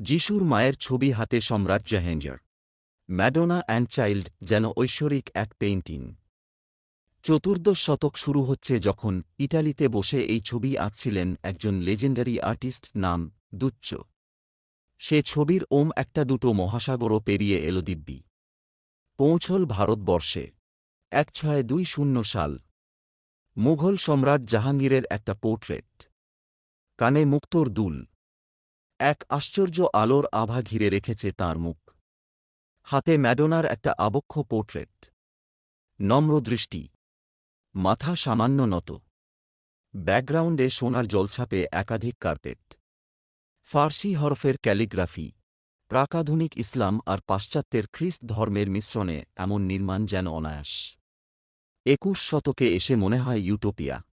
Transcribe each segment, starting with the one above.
যিশুর মায়ের ছবি হাতে সম্রাট জাহেঞ্জার ম্যাডোনা অ্যান্ড চাইল্ড যেন ঐশ্বরিক এক পেইন্টিং। চতুর্দশ শতক শুরু হচ্ছে যখন ইটালিতে বসে এই ছবি আঁকছিলেন একজন লেজেন্ডারি আর্টিস্ট নাম দুচ্চ। সে ছবির ওম একটা দুটো মহাসাগরও পেরিয়ে এলো দিব্যি। পৌঁছল ভারতবর্ষে। এক ছয় দুই শূন্য সাল। মুঘল সম্রাট জাহাঙ্গীরের একটা পোর্ট্রেট। কানে মুক্তোর দুল। এক আশ্চর্য আলোর আভা ঘিরে রেখেছে তার মুখ। হাতে ম্যাডোনার একটা আবক্ষ পোর্ট্রেট। নম্র দৃষ্টি। মাথা সামান্য নত। ব্যাকগ্রাউন্ডে সোনার জলছাপে একাধিক কার্পেট। ফার্সি হরফের ক্যালিগ্রাফি। প্রাকাধুনিক ইসলাম আর পাশ্চাত্যের খ্রিস্ট ধর্মের মিশ্রণে এমন নির্মাণ যেন অনায়াস। একুশ শতকে এসে মনে হয় ইউটোপিয়া।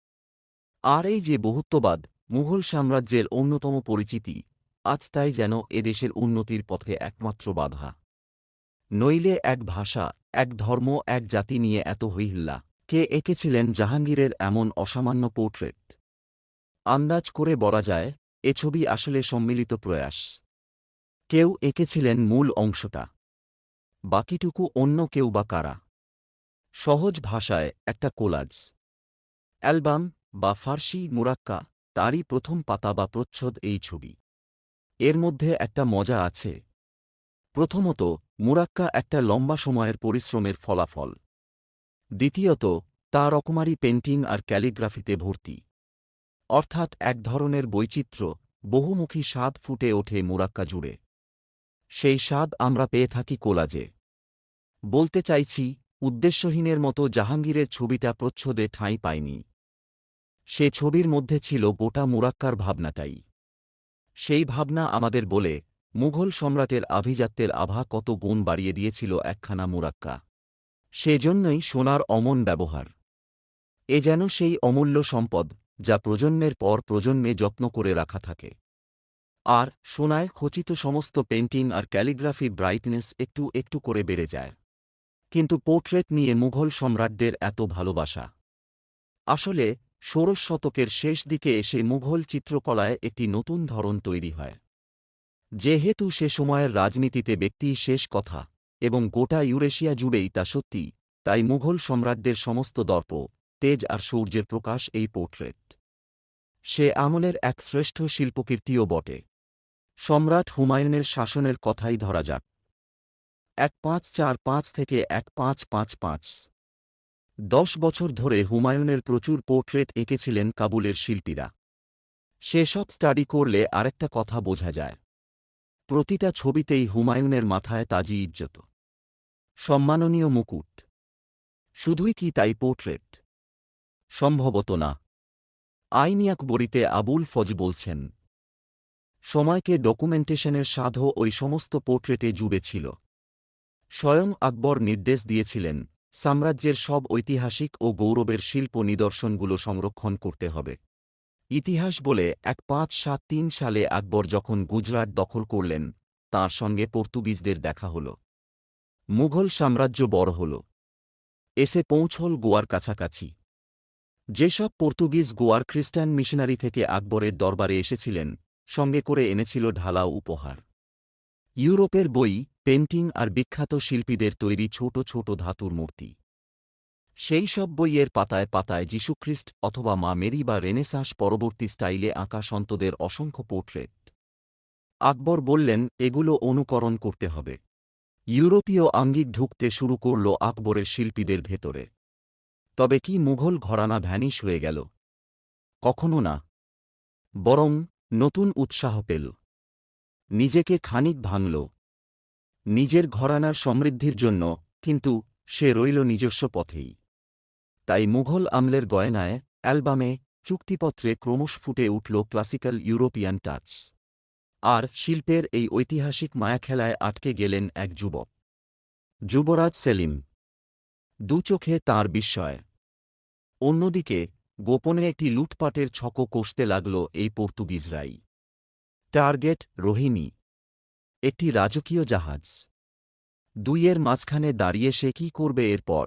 আর এই যে বহুত্ববাদ, মুঘল সাম্রাজ্যের অন্যতম পরিচিতি আজ তাই যেন এদেশের উন্নতির পথে একমাত্র বাধা। নইলে এক ভাষা, এক ধর্ম, এক জাতি নিয়ে এত হইহিল্লা। কে এঁকেছিলেন জাহাঙ্গীরের এমন অসামান্য পোর্ট্রেট? আন্দাজ করে বলা যায়, এ ছবি আসলে সম্মিলিত প্রয়াস। কেউ এঁকেছিলেন মূল অংশটা। বাকিটুকু অন্য কেউ বা কারা? সহজ ভাষায় একটা কোলাজ। অ্যালবাম বা ফার্সি মুরাক্কা, তারই প্রথম পাতা বা প্রচ্ছদ এই ছবি। এর মধ্যে একটা মজা আছে। প্রথমত, মুরাক্কা একটা লম্বা সময়ের পরিশ্রমের ফলাফল। দ্বিতীয়ত, তা রকমারি পেন্টিং আর ক্যালিগ্রাফিতে ভর্তি। অর্থাৎ এক ধরনের বৈচিত্র্য, বহুমুখী স্বাদ ফুটে ওঠে মুরাক্কা জুড়ে। সেই স্বাদ আমরা পেয়ে থাকি কোলাজে। বলতে চাইছি, উদ্দেশ্যহীনের মতো জাহাঙ্গীরের ছবিটা প্রচ্ছদে ঠাঁই পায়নি। সে ছবির মধ্যে ছিল গোটা মুরাক্কার ভাবনাটাই। সেই ভাবনা আমাদের বলে মুঘল সম্রাটের আভিজাত্যের আভা কত গুণ বাড়িয়ে দিয়েছিল একখানা মুরাক্কা। সেজন্যই সোনার অমন ব্যবহার। এ যেন সেই অমূল্য সম্পদ যা প্রজন্মের পর প্রজন্মে যত্ন করে রাখা থাকে। আর সোনায় খচিত সমস্ত পেন্টিং আর ক্যালিগ্রাফির ব্রাইটনেস একটু একটু করে বেড়ে যায়। কিন্তু পোর্ট্রেট নিয়ে মুঘল সম্রাটদের এত ভালোবাসা। আসলে ষোড়শ শতকের শেষ দিকে এসে মুঘল চিত্রকলায় একটি নতুন ধরন তৈরি হয়। যেহেতু সে সময়ের রাজনীতিতে ব্যক্তি শেষ কথা এবং গোটা ইউরেশিয়া জুড়েই তা সত্যি, তাই মুঘল সম্রাটদের সমস্ত দর্প, তেজ আর সূর্যের প্রকাশ এই পোর্ট্রেট। সে আমলের এক শ্রেষ্ঠ শিল্পকীর্তিও বটে। সম্রাট হুমায়ুনের শাসনের কথাই ধরা যাক। এক পাঁচ চার পাঁচ থেকে এক পাঁচ পাঁচ পাঁচ। দশ বছর ধরে হুমায়ুনের প্রচুর পোর্ট্রেট এঁকেছিলেন কাবুলের শিল্পীরা। সেসব স্টাডি করলে আরেকটা কথা বোঝা যায়। প্রতিটা ছবিতেই হুমায়ুনের মাথায় তাজি ইজ্জত। সম্মাননীয় মুকুট। শুধুই কি তাই পোর্ট্রেট? সম্ভবত না। আইনিয়াক বরিতে আবুল ফজ বলছেন, সময়কে ডকুমেন্টেশনের সাধও ওই সমস্ত পোর্ট্রেটে জুড়ে ছিল স্বয়ং আকবর নির্দেশ দিয়েছিলেন সাম্রাজ্যের সব ঐতিহাসিক ও গৌরবের শিল্প নিদর্শনগুলো সংরক্ষণ করতে হবে। ইতিহাস বলে এক পাঁচ সাত তিন সালে আকবর যখন গুজরাট দখল করলেন, তাঁর সঙ্গে পর্তুগিজদের দেখা হল। মুঘল সাম্রাজ্য বড় হল। এসে পৌঁছল গোয়ার কাছাকাছি। যেসব পর্তুগিজ গোয়ার খ্রিস্টান মিশনারি থেকে আকবরের দরবারে এসেছিলেন, সঙ্গে করে এনেছিল ঢালাও উপহার। ইউরোপের বই পেন্টিং আর বিখ্যাত শিল্পীদের তৈরি ছোট ছোট ধাতুর মূর্তি। সেই সব বইয়ের পাতায় পাতায় যীশুখ্রিস্ট অথবা মা মেরি বা রেনেসাঁস পরবর্তী স্টাইলে আঁকা সন্তদের অসংখ্য পোর্ট্রেট। আকবর বললেন, এগুলো অনুকরণ করতে হবে। ইউরোপীয় আঙ্গিক ঢুকতে শুরু করল আকবরের শিল্পীদের ভেতরে। তবে কি মুঘল ঘরানা ভ্যানিশ হয়ে গেল? কখনো না। বরং নতুন উৎসাহ পেল। নিজেকে খানিক ভাঙল। নিজের ঘরানার সমৃদ্ধির জন্য, কিন্তু সে রইল নিজস্ব পথেই। তাই মুঘল আমলের গয়নায়, অ্যালবামে, চুক্তিপত্রে ক্রমশ ফুটে উঠল ক্লাসিক্যাল ইউরোপিয়ান টাচ। আর শিল্পের এই ঐতিহাসিক মায়াখেলায় আটকে গেলেন এক যুবক। যুবরাজ সেলিম। দু চোখে তাঁর বিস্ময়। অন্যদিকে, গোপনে একটি লুটপাটের ছকো কষতে লাগল এই পর্তুগিজরাই। টার্গেট রোহিণী। একটি রাজকীয় জাহাজ। দুইয়ের মাঝখানে দাঁড়িয়ে সে কি করবে এরপর?